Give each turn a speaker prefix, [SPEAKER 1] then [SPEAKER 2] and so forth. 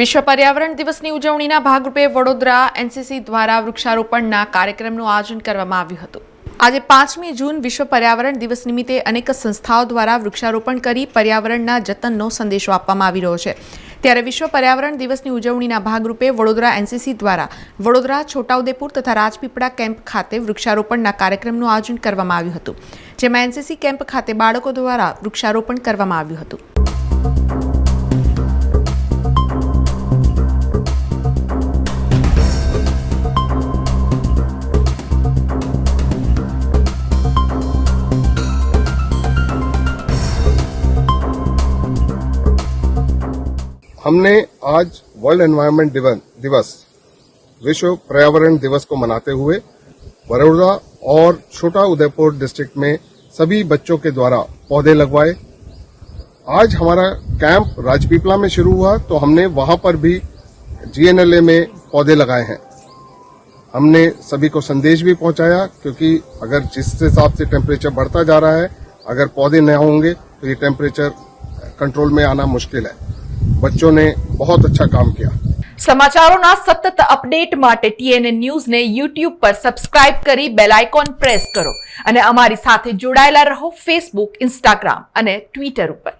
[SPEAKER 1] વિશ્વ પર્યાવરણ દિવસની ઉજવણીના ભાગરૂપે વડોદરા એનસીસી દ્વારા વૃક્ષારોપણના કાર્યક્રમનું આયોજન કરવામાં આવ્યું હતું. આજે પાંચમી જૂન વિશ્વ પર્યાવરણ દિવસ નિમિત્તે અનેક સંસ્થાઓ દ્વારા વૃક્ષારોપણ કરી પર્યાવરણના જતનનો સંદેશો આપવામાં આવી રહ્યો છે. ત્યારે વિશ્વ પર્યાવરણ દિવસની ઉજવણીના ભાગરૂપે વડોદરા એનસીસી દ્વારા વડોદરા, છોટાઉદેપુર તથા રાજપીપળા કેમ્પ ખાતે વૃક્ષારોપણના કાર્યક્રમનું આયોજન કરવામાં આવ્યું હતું, જેમાં એનસીસી કેમ્પ ખાતે બાળકો દ્વારા વૃક્ષારોપણ કરવામાં આવ્યું હતું.
[SPEAKER 2] हमने आज वर्ल्ड एनवायरनमेंट दिवस, विश्व पर्यावरण दिवस को मनाते हुए बड़ौदा और छोटा उदयपुर डिस्ट्रिक्ट में सभी बच्चों के द्वारा पौधे लगवाए। आज हमारा कैंप राजपीपला में शुरू हुआ तो हमने वहाँ पर भी जीएनएलए में पौधे लगाए हैं। हमने सभी को संदेश भी पहुँचाया, क्योंकि अगर जिस हिसाब से टेम्परेचर बढ़ता जा रहा है, अगर पौधे न होंगे तो ये टेम्परेचर कंट्रोल में आना मुश्किल है। बच्चों ने बहुत अच्छा काम किया
[SPEAKER 1] સમાચારોના સતત અપડેટ માટે ટીએનએ ન્યૂઝને યુટ્યુબ પર સબસ્ક્રાઇબ કરી બેલ આઇકોન પ્રેસ કરો અને અમારી સાથે જોડાયેલા રહો ફેસબુક ઇન્સ્ટાગ્રામ અને ટ્વિટર ઉપર